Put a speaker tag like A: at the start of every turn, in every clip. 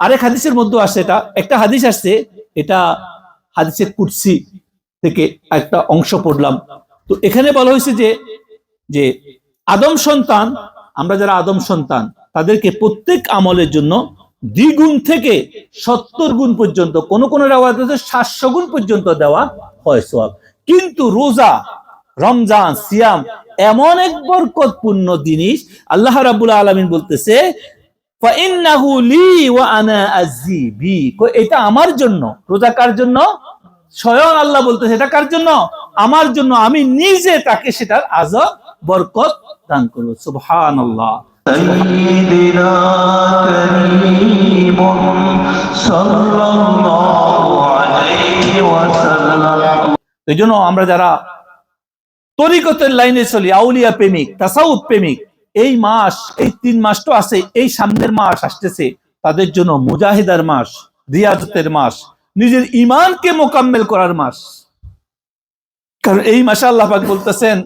A: আরেক হাদিসের মধ্যে আসছে এটা। একটা হাদিস আসছে, এটা হাদিসের কুৎসি থেকে একটা অংশ পড়লাম। তো এখানে বলা হয়েছে যে যে আদম সন্তান, আমরা যারা আদম সন্তান, তাদেরকে প্রত্যেক আমলের জন্য দ্বিগুণ থেকে সত্তর গুণ পর্যন্ত, কোন কোন সাতশো গুণ পর্যন্ত দেওয়া হয় সোয়াব কিন্তু রোজা, রমজান, সিয়াম এমন এক বরকতপূর্ণ জিনিস, আল্লাহ রাবুল আলমিন বলতেছে এটা আমার জন্য। রোজা কার জন্য? স্বয়ং আল্লাহ কার জন্য? আমার জন্য। আমি নিজে তাকে সেটার আজ বরকত দান করব।
B: সুহান
A: এই জন্য আমরা যারা তরিকতের লাইনে চলি আউলিয়া প্রেমিক তাসাউদ প্রেমিক এই মাস, এই তিন মাস তো আছে, এই সামনের মাস আসতেছে। তাদের জন্য মুজাহিদার মাস, রিয়াজতের মাস, নিজের ইমানকে মোকাম্মেল করার মাস। কারণ এই মাসে আল্লাহ বলতেছেন,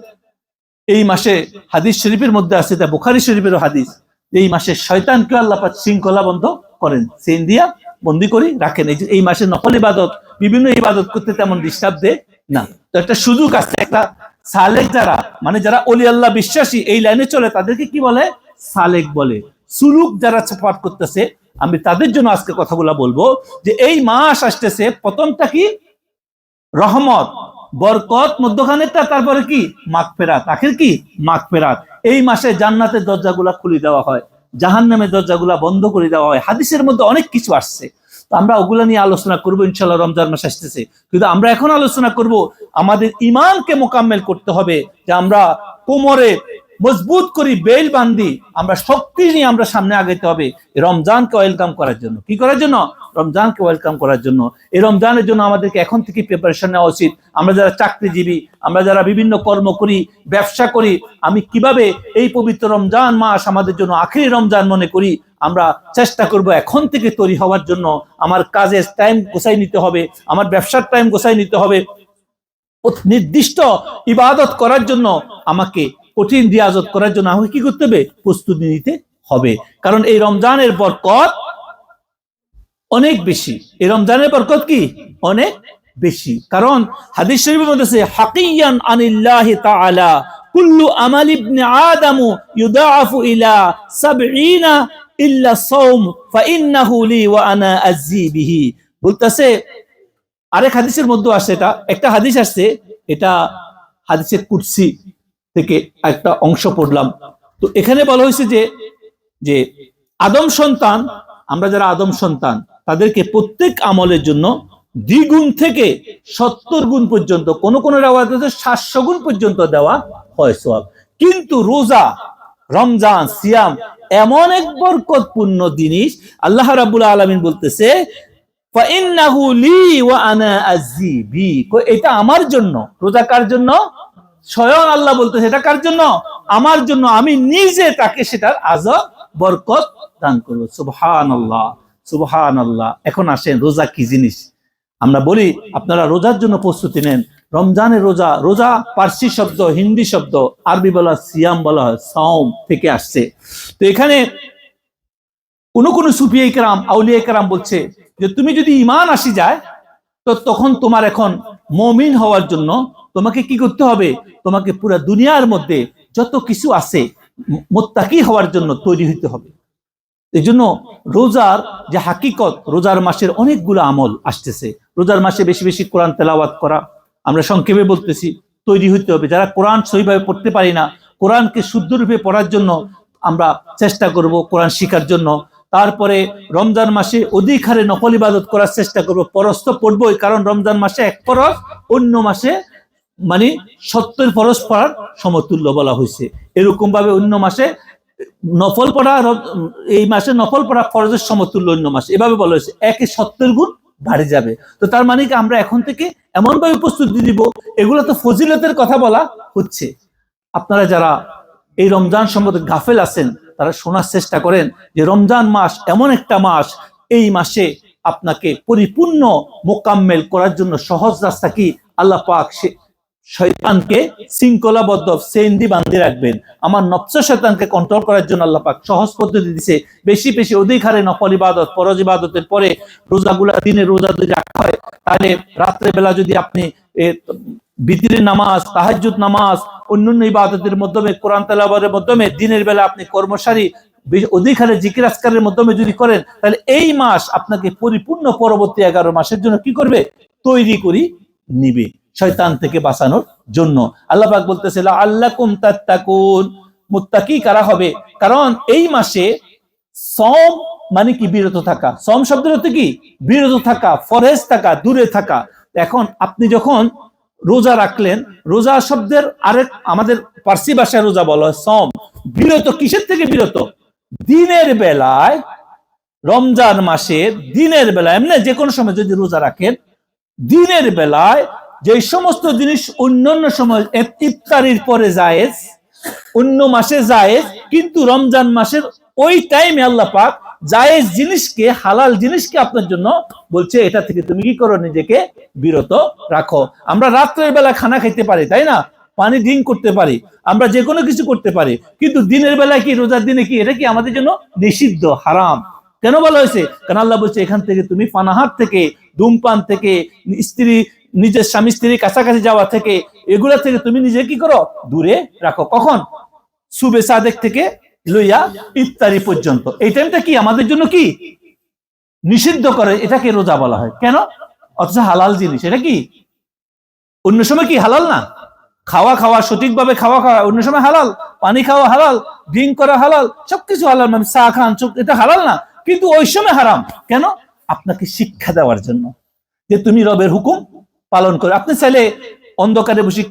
A: এই মাসে হাদিস শরীফের মধ্যে আছে তা বুখারি শরীফেরও হাদিস এই মাসে শয়তানকে আল্লাহ পাক শৃঙ্খলা বন্ধ করেন সেন দিয়া বন্দি করি রাখেন। এই যে এই মাসে নকল ইবাদত, বিভিন্ন ইবাদত করতে তেমন ডিস্টার্ব দেয় না। তো একটা সুযোগ আছে, একটা সালেক যারা মানে যারা অলি আল্লাহ বিশ্বাসী, এই লাইনে চলে, তাদেরকে কি বলে? সালেক বলে। সুলুক যারা পাঠ করতেছে, আমি তাদের জন্য আজকে কথাগুলা বলব, যে এই মাস আসতেছে, প্রথমটা কি? রহমত, বরকত, মধ্যখানেরটা, তারপরে কি? মাঘ ফেরাত। আখের কি? মাঘ ফেরাত। এই মাসে জান্নাতের দরজাগুলা খুলে দেওয়া হয় জাহান নামের দরজাগুলা বন্ধ করে দেওয়া হয়। হাদিসের মধ্যে অনেক কিছু আসছে। আমরা ওগুলা নিয়ে আলোচনা করব ইনশাল্লাহ রমজান মাস আসতেছে। কিন্তু আমরা এখন আলোচনা করব আমাদের ইমানকে মোকাম্মেল করতে হবে, যে আমরা কোমরে মজবুত করি, বেল বান্ধি, আমরা শক্তি নিয়ে আমরা সামনে আগাইতে হবে। রমজানকে ওয়েলকাম করার জন্য। কি করার জন্য? রমজানকে ওয়েলকাম করার জন্য। এই রমজানের জন্য আমাদেরকে এখন থেকে প্রিপারেশন নেওয়া উচিত। আমরা যারা চাকরিজীবী, আমরা যারা বিভিন্ন কর্ম করি, ব্যবসা করি, আমি কীভাবে এই পবিত্র রমজান মাস আমাদের জন্য আখেরি রমজান মনে করি আমরা চেষ্টা করব এখন থেকে তৈরি হওয়ার জন্য। আমার কাজের টাইম গোছাই নিতে হবে, আমার ব্যবসার টাইম গোছাই নিতে হবে। নির্দিষ্ট ইবাদত করার জন্য আমাকে কঠিন রিয়াজত করার জন্য আমাকে কি করতে হবে? প্রস্তুতি নিতে হবে। কারণ এই রমজানের বরকত অনেক বেশি। এই রমজানের বরকত কি? অনেক বেশি। কারণ হাদিস শরীফের মধ্যে আছে, হাকিয়ান আনিল্লাহি তাআলা, কুল্লু আমাল ইবনে আদামু ইউদাআফু ইলা 70 ইল্লা লি ওয়া আনা বলতেছে, আরেক হাদিসের মধ্যে আসছে এটা, একটা হাদিস আসছে, এটা হাদিসের থেকে একটা অংশ পড়লাম। তো এখানে বলা হয়েছে যে যে আদম সন্তান, আমরা যারা আদম সন্তান, তাদেরকে প্রত্যেক আমলের জন্য দ্বিগুণ থেকে সত্তর গুণ পর্যন্ত, কোন কোন রেওয়ায়তে সাতশো গুণ পর্যন্ত দেওয়া হয় সোয়াব কিন্তু রোজা রমজান, সিয়াম এমন এক বরকতপূর্ণ জিনিস আল্লাহ রাবুল আলমিন বলতেছে এটা আমার জন্য। রোজা কার জন্য? স্বয়ং আল্লাহ বলতেছে, এটা কার জন্য? আমার জন্য, আমি নিজে তাকে সেটার আজ বরকত দান করব। সুবহান আল্লাহ সুবহান আল্লাহ এখন আসেন, রোজা কি জিনিস? আমরা বলি, আপনারা রোজার জন্য প্রস্তুতি নেন। রমজানের রোজা রোজা পার্সি শব্দ, হিন্দি শব্দ, আরবি বলা সিয়াম বলা হয়, সাওম থেকে আসছে। তো এখানে কোন কোন সুফিয়া ইকরাম আউলিয়া ইকরাম বলছে যে, তুমি যদি ইমান আসি যায়, তো তখন তোমার এখন মমিন হওয়ার জন্য তোমাকে কি করতে হবে? তোমাকে পুরো দুনিয়ার মধ্যে যত কিছু আছে, মোত্তাকি হওয়ার জন্য তৈরি হইতে হবে। এই জন্য রোজার যে হাকিকত, রোজার মাসের অনেকগুলো আমল আসতেছে। রোজার মাসে বেশি বেশি কোরআন তেলাওয়াত করা আমরা সংক্ষেপে বলতেছি, তৈরি হইতে হবে। যারা কোরআন সহিভাবে পড়তে পারি না, কোরআনকে শুদ্ধরূপে পড়ার জন্য আমরা চেষ্টা করব কোরআন শিখার জন্য। তারপরে রমজান মাসে অধিক হারে নকল ইবাদত করার চেষ্টা করব। পরশ তো পড়বই, কারণ রমজান মাসে এক পরশ, অন্য মাসে মানে সত্তর পরশ পড়ার সমতুল্য বলা হয়েছে এরকম ভাবে অন্য মাসে নফল পড়া এই মাসে নফল পড়া ফরজের সমতুল্য অন্য মাসে। এভাবে বলা হয়েছে একে সত্তর গুণ বাড়ে যাবে। তো তার মানে কি আমরা এখন থেকে এমন ভাবে প্রস্তুতি দিব, এগুলো তো ফজিলতের কথা বলা হচ্ছে। আপনারা যারা এই রমজান সম্বন্ধে গাফেল আছেন, তারা শোনার চেষ্টা করেন যে রমজান মাস এমন একটা মাস, এই মাসে আপনাকে পরিপূর্ণ মোকাম্মেল করার জন্য সহজ রাস্তা কি? আল্লাহ পাক সে শয়তানকে শৃঙ্খলাবদ্ধ সেন্দি বান্ধে রাখবেন। আমার নফস শয়তানকে কন্ট্রোল করার জন্য আল্লাহ পাক সহজ পদ্ধতি দিছে। বেশি বেশি অধিক হারে নফল ইবাদত ফরজ ইবাদতের পরে রোজাগুলা দিনে রোজা যদি রাখা হয় তাহলে রাত্রে বেলা যদি আপনি এ, নামাজ তাহাজ্জুদ নামাজ অন্যান্য ইবাদতের মাধ্যমে কোরআন তেলাবারের মাধ্যমে দিনের বেলা আপনি কর্মসারী অধিক হারে জিকির আজকারের মাধ্যমে যদি করেন তাহলে এই মাস আপনাকে পরিপূর্ণ পরবর্তী এগারো মাসের জন্য কি করবে? তৈরি করি নিবে। শয়তান থেকে বাঁচানোর জন্য। আল্লাহ পাক বলতেছে আল্লাহ কুম তাত্তাকুন। মুত্তাকি কারা হবে? কারণ এই মাসে সম মানে কি? বিরত থাকা। সম শব্দের অর্থ কি? বিরত থাকা ফরেজ থাকা, দূরে থাকা। এখন আপনি যখন রোজা রাখলেন, রোজা শব্দের আরেক, আমাদের পার্সি ভাষায় রোজা বলা হয় সম বিরত কিসের থেকে বিরত? দিনের বেলায়, রমজান মাসে দিনের বেলায়, এমনি যে কোনো সময় যদি রোজা রাখেন, দিনের বেলায় যে সমস্ত জিনিস অন্যান্য সময় ইফতারির পরে জায়েজ, অন্য মাসে জায়েজ, কিন্তু রমজান মাসের ওই টাইমে আল্লাহ পাক জায়েজ জিনিসকে, হালাল জিনিসকে আপনার জন্য বলছে, এটা থেকে তুমি কি করো? নিজেকে বিরত রাখো। আমরা রাত্রের বেলা খানা খেতে পারি, তাই না? পানি ড্রিঙ্ক করতে পারি, আমরা যে কোনো কিছু করতে পারি, কিন্তু দিনের বেলায় কি, রোজার দিনে কি, এটা কি আমাদের জন্য নিষিদ্ধ, হারাম? কেন বলা হয়েছে? কারণ আল্লাহ বলছে, এখান থেকে তুমি পানাহার থেকে, ধূমপান থেকে, স্ত্রী নিজের স্বামী স্ত্রীর কাছাকাছি যাওয়া থেকে, এগুলা থেকে তুমি নিজে কি করো? দূরে রাখো। কখন? সুবে সাদেক থেকে লইয়া ইত্যাদি পর্যন্ত। এই টাইমটা কি? আমাদের জন্য কি? নিষিদ্ধ করে। এটাকে রোজা বলা হয়। কেন? অথচ হালাল জিনিস। এটা কি? অন্য সময় কি হালাল না? খাওয়া খাওয়া, সঠিকভাবে খাওয়া খাওয়া, অন্য সময় হালাল? পানি খাওয়া হালাল? ড্রিঙ্ক করা হালাল? সবকিছু হালাল। মানে চা খান এটা হালাল না। কিন্তু ওই সময় হারাম। কেন? আপনাকে শিক্ষা দেওয়ার জন্য। যে তুমি রবের হুকুম পালন করে। আপনি চাইলে অন্ধকারে বসে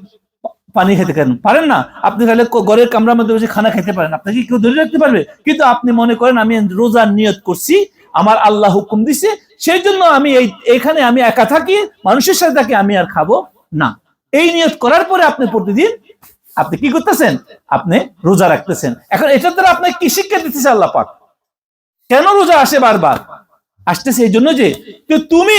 A: পানি খেতে পারেন। পারেন না? আপনি ক- ঘরের কামরার মধ্যে বসে খানা খেতে পারেন। আপনাকে কেউ ধরে রাখতে পারবে। কিন্তু আপনি মনে করেন, আমি রোজার নিয়ত করছি, আমার আল্লাহ হুকুম দিছে সেই জন্য আমি এই, এখানে আমি একা থাকি, মানুষের সাথে থাকি, আমি আর খাব না। এই নিয়ত করার পরে আপনি প্রতিদিন, আপনি কি করতেছেন? আপনি রোজা রাখতেছেন। এখন এটার দ্বারা আপনাকে কি শিক্ষা দিতেছে আল্লাহ পাক? কেন রোজা আসে বারবার? আসতেছে এই জন্য যে তুমি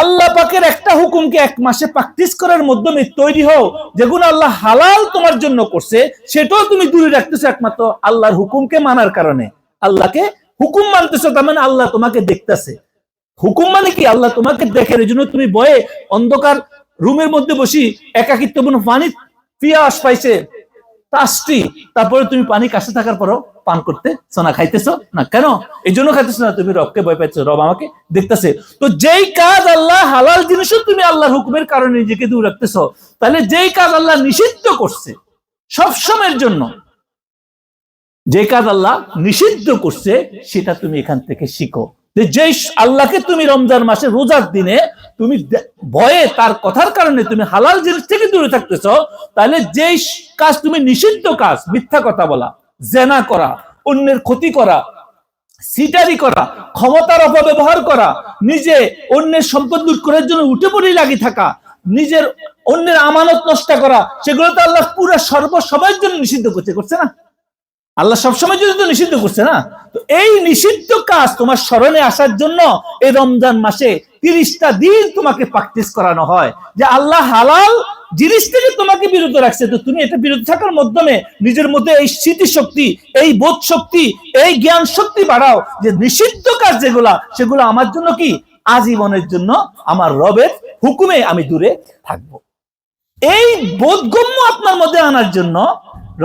A: আল্লাহ পাকের একটা হুকুমকে এক মাসে প্র্যাকটিস করার মাধ্যমে তৈরি হও যেগুলো আল্লাহ হালাল তোমার জন্য করছে, সেটাও তুমি দূরে রাখতেছো একমাত্র আল্লাহর হুকুমকে মানার কারণে। আল্লাহকে হুকুম মানতেছো, তার মানে আল্লাহ তোমাকে দেখতেছে। হুকুম মানে কি? আল্লাহ তোমাকে দেখে, এই জন্য তুমি বয়ে অন্ধকার রুমের মধ্যে বসি একাকিত্বপূর্ণ পানি পিয়াস পাইছে। তাস্টি তারপরে তুমি পানি কাছে থাকার পরও পান করতে সোনা খাইতেছো না। কেন? এই জন্য খাইতেছো না, তুমি রবকে ভয় পাইছো রব আমাকে দেখতেছে। তো যেই কাজ আল্লাহ হালাল জিনিসও তুমি আল্লাহর হুকুমের কারণে নিজেকে দূর রাখতেছো, তাহলে যেই কাজ আল্লাহ নিষিদ্ধ করছে সব সময়ের জন্য যে কাজ আল্লাহ নিষিদ্ধ করছে, সেটা তুমি এখান থেকে শিখো। যে আল্লাহকে তুমি রমজান মাসে রোজার দিনে তুমি ভয়ে তার কথার কারণে তুমি হালাল জিনিস থেকে দূরে থাকতেছ, তাহলে যেই কাজ তুমি নিষিদ্ধ কাজ, মিথ্যা কথা বলা, জেনা করা, অন্যের ক্ষতি করা, সিটারি করা, ক্ষমতার অপব্যবহার করা, নিজে অন্যের সম্পদ লুট করার জন্য উঠে পড়েই লাগি থাকা, নিজের অন্যের আমানত নষ্ট করা, সেগুলো তো আল্লাহ পুরো সর্ব সবার জন্য নিষিদ্ধ করছে করছে না? আল্লাহ সবসময় যদি তো নিষিদ্ধ করছে না? তো এই নিষিদ্ধ কাজ তোমার স্মরণে আসার জন্য এই রমজান মাসে তিরিশটা দিন তোমাকে প্র্যাকটিস করানো হয়। যে আল্লাহ হালাল জিনিস থেকে তোমাকে বিরত রাখছে। তো তুমি এটা বিরত থাকার মাধ্যমে নিজের মধ্যে এই স্মৃতি শক্তি এই বোধ শক্তি এই জ্ঞান শক্তি বাড়াও। যে নিষিদ্ধ কাজ যেগুলা, সেগুলো আমার জন্য কি? আজীবনের জন্য আমার রবের হুকুমে আমি দূরে থাকব। এই বোধগম্য আপনার মধ্যে আনার জন্য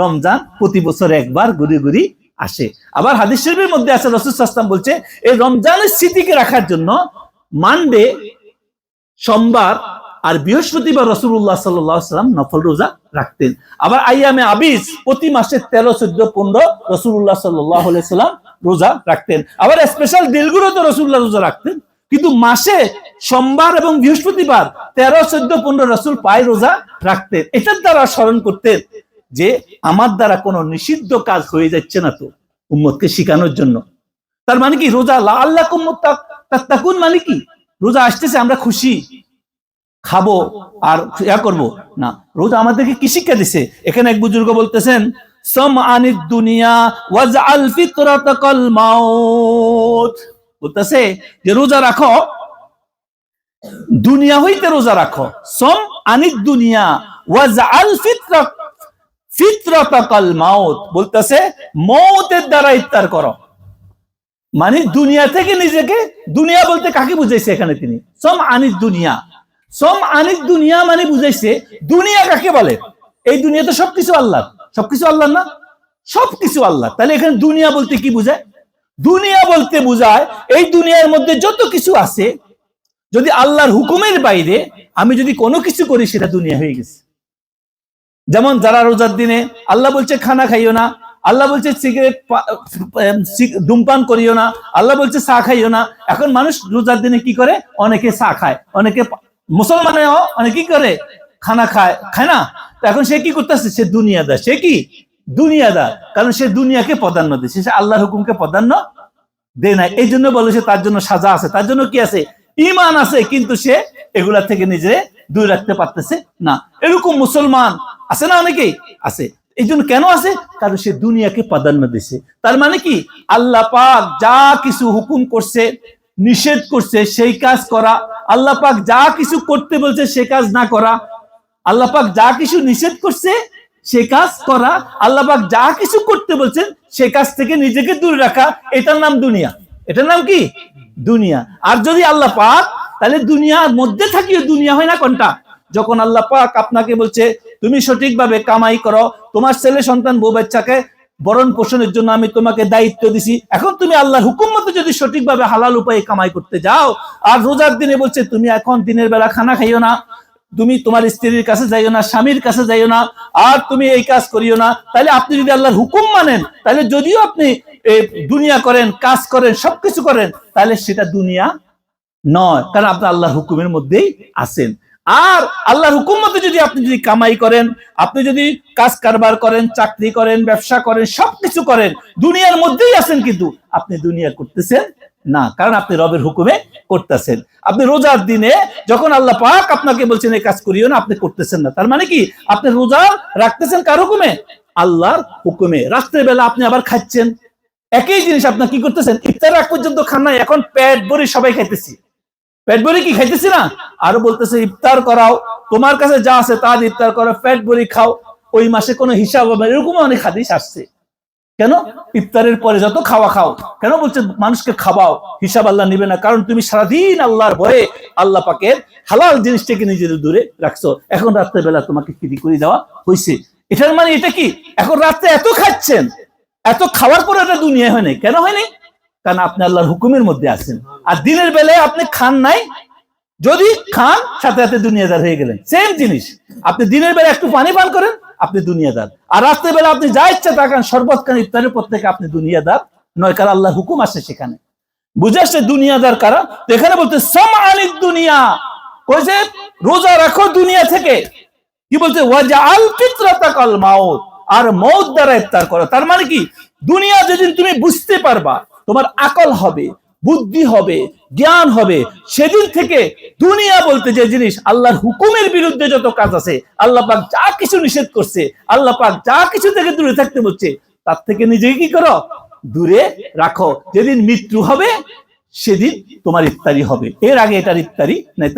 A: রমজান প্রতি বছর একবার ঘুরি ঘুরি আসে। আবার হাদিস শরীফের মধ্যে আছে, রসুল সাস্তাম বলছে, এই রমজানের স্মৃতিকে রাখার জন্য মানডে সোমবার আর বৃহস্পতিবার রসুল্লাহ সাল্লাম নফল রোজা রাখতেন। আবার আইয়ামে আবিস প্রতি মাসে তেরো, চোদ্দ, পনেরো রসুল্লাহ সাল্লাম রোজা রাখতেন। আবার স্পেশাল দিলগুলো তো রসুল্লাহ রোজা রাখতেন। কিন্তু মাসে সোমবার এবং বৃহস্পতিবার তেরো, চোদ্দ, পনেরো রসুল পায় রোজা রাখতেন। এটার দ্বারা স্মরণ করতেন। যে আমার দ্বারা কোনো নিষিদ্ধ কাজ হয়ে যাচ্ছে না তো উম্মতকে শিখানোর জন্য। তার মানে কি? রোজা আল্লাহ তাকুন মানে কি? রোজা আসতেছে, আমরা খুশি। খাব আর ইয়া করব। না, রোজা আমাদেরকে কি শিক্ষা দিছে? এখানে এক বুজুর্গ বলতেছেন সম আনিদ দুনিয়া ওয়াজ আল ফিতরাতাকাল মাউত। বলতেছে যে, রোজা রাখো, দুনিয়া হইতে রোজা রাখো। সম আনিদ দুনিয়া ওয়াজআল ফিতরা বলতেছে মৌতের দ্বারা ইফতার করো। মানে দুনিয়া থেকে নিজেকে, দুনিয়া বলতে কাকে বুঝাইছে এখানে তিনি? সম আনিস দুনিয়া। সম আনিস দুনিয়া মানে বুঝাইছে, দুনিয়া কাকে বলে? এই দুনিয়া তো সবকিছু আল্লাহ। সবকিছু আল্লাহ না? সবকিছু আল্লাহ। তাহলে এখানে দুনিয়া বলতে কি বুঝায়? দুনিয়া বলতে বোঝায়, এই দুনিয়ার মধ্যে যত কিছু আছে, যদি আল্লাহর হুকুমের বাইরে আমি যদি কোনো কিছু করি, সেটা দুনিয়া হয়ে গেছে। যেমন যারা রোজার দিনে আল্লাহ বলছে খানা খাইও না, আল্লাহ বলছে সিগারেট ধূমপান করিও না, আল্লাহ বলছে চা খাইও না। এখন মানুষ রোজার দিনে কি করে? অনেকে চা খায়, অনেকে মুসলমানেও অনেকে কি করে? খানা খায় খায় না? এখন সে কি করতেছে? সে দুনিয়াদার। সে কি? দুনিয়াদার। কারণ সে দুনিয়াকে প্রাধান্য দিচ্ছে সে আল্লাহর হুকুমকে প্রাধান্য দেয় না এই জন্য বলে সে তার জন্য সাজা আছে। তার জন্য কি আছে? ইমান আছে, কিন্তু সে এগুলা থেকে নিজে দূরে রাখতে পারতেছে না। এরকম মুসলমান আছে না অনেকেই আছে। এই জন্য কেন আছে? কারণ সে দুনিয়াকে প্রাধান্য দিছে। তার মানে কি? আল্লাহ পাক যা কিছু হুকুম করছে, নিষেধ করছে, সেই কাজ করা। আল্লাহ পাক যা কিছু করতে বলছে, সে কাজ না করা। আল্লাহ পাক যা কিছু নিষেধ করছে, সে কাজ করা। আল্লাহ পাক যা কিছু করতে বলছেন, সে কাজ থেকে নিজেকে দূরে রাখা। এটার নাম দুনিয়া। এটার নাম কি? দুনিয়া। আর যদি আল্লাহ পাক, তাহলে দুনিয়ার মধ্যে থাকিও দুনিয়া হয় না কোনটা? যখন আল্লাহ পাক আপনাকে বলছে, তুমি সঠিকভাবে কামাই করো, তোমার ছেলে সন্তান বউ বাচ্চাকে বরণ পোষণের জন্য আমি তোমাকে দায়িত্ব দিছি, এখন তুমি আল্লাহর হুকুম মতো যদি সঠিকভাবে হালাল উপায়ে কামাই করতে যাও, আর রোজার দিনে বলছে, তুমি এখন দিনের বেলা খানা খাইও না, তুমি তোমার স্ত্রীর কাছে যাইও না, স্বামীর কাছে যাইও না, আর তুমি এই কাজ করিও না তাহলে আপনি যদি আল্লাহর হুকুম মানেন তাহলে যদিও আপনি দুনিয়া করেন, কাজ করেন, সবকিছু করেন তাহলে সেটা দুনিয়া নয়, কারণ আপনি আল্লাহর হুকুমের মধ্যেই আছেন। আর আল্লাহর হুকুম মতো যদি আপনি যদি কামাই করেন, আপনি যদি কাজ কারবার করেন, চাকরি করেন, ব্যবসা করেন, সবকিছু করেন, দুনিয়ার মধ্যেই আছেন কিন্তু আপনি দুনিয়া করতেছেন না, কারণ আপনি রবের হুকুমে করতেছেন। আপনি রোজার দিনে যখন আল্লাহ পাক আপনাকে বলছেন, এই কাজ করিও না, আপনি করতেছেন না। তার মানে কি? আপনি রোজা রাখতেছেন কার হুকুমে? আল্লাহর হুকুমে। রাত্রের বেলা আপনি আবার খাচ্ছেন। একই জিনিস আপনার কি করতেছেন? ইফতার আগ পর্যন্ত খান নাই, এখন পেট ভরে সবাই খাইতেছি। পেট ভরে কি খাইতেছি না? আরও বলতেছে, ইফতার করাও। তোমার কাছে যা আছে তা ইফতার করো, পেট ভরে খাও। ওই মাসে কোনো হিসাব হবে এরকম অনেক হাদিস আসছে। কেন? ইফতারের পরে যত খাওয়া খাও। কেন বলছে, মানুষকে খাওয়াও, হিসাব আল্লাহ নিবে না। কারণ তুমি সারাদিন আল্লাহর ভয়ে আল্লাহ পাকের হালাল জিনিসটাকে নিজের দূরে রাখছো। এখন রাত্রে বেলা তোমাকে ফিরি করে দেওয়া হয়েছে এটার মানে এটা কি? এখন রাত্রে এত খাচ্ছেন, এত খাওয়ার পরে এটা দুনিয়া হয়নি কেন হয়নি কারণ আপনি আল্লাহর হুকুমের মধ্যে আছেন। আর দিনের বেলায় আপনি খান নাই, যদি খান, সাথে সাথে দুনিয়াদার হয়ে গেলেন। সেম জিনিস। আপনি দিনের বেলা একটু পানি পান করেন, আপনি দুনিয়াদার। আর রাত্রে বেলা আপনি যা ইচ্ছা তা খান শরবত খান ইফতারের পর থেকে আপনি দুনিয়াদার, নয় কারণ আল্লাহর হুকুম আছে সেখানে। বুঝে আসছে দুনিয়াদার কারা? এখানে বলতে সম আলিক দুনিয়া। কইছে, রোজা রাখো দুনিয়া থেকে। কি বলছে? ওয়াজা আল ফিতরাতাকাল মাউত। আর মৌত দ্বারা ইফতার করো। তার মানে কি? দুনিয়া যেদিন তুমি বুঝতে পারবা, তোমার আকল হবে। বুদ্ধি হবে, জ্ঞান হবে। সেদিন থেকে দুনিয়া বলতে যে জিনিস, আল্লাহর হুকুমের বিরুদ্ধে যত কাজ আছে, আল্লাহ পাক যা কিছু নিষেধ করছে, আল্লাহ পাক যা কিছু থেকে দূরে থাকতে বলছে, তার থেকে নিজেকে কি করো? দূরে রাখো। যেদিন মৃত্যু হবে, সেদিন তোমার ইত্যাদি হবে। এর আগে এটার ইত্যাদি নাই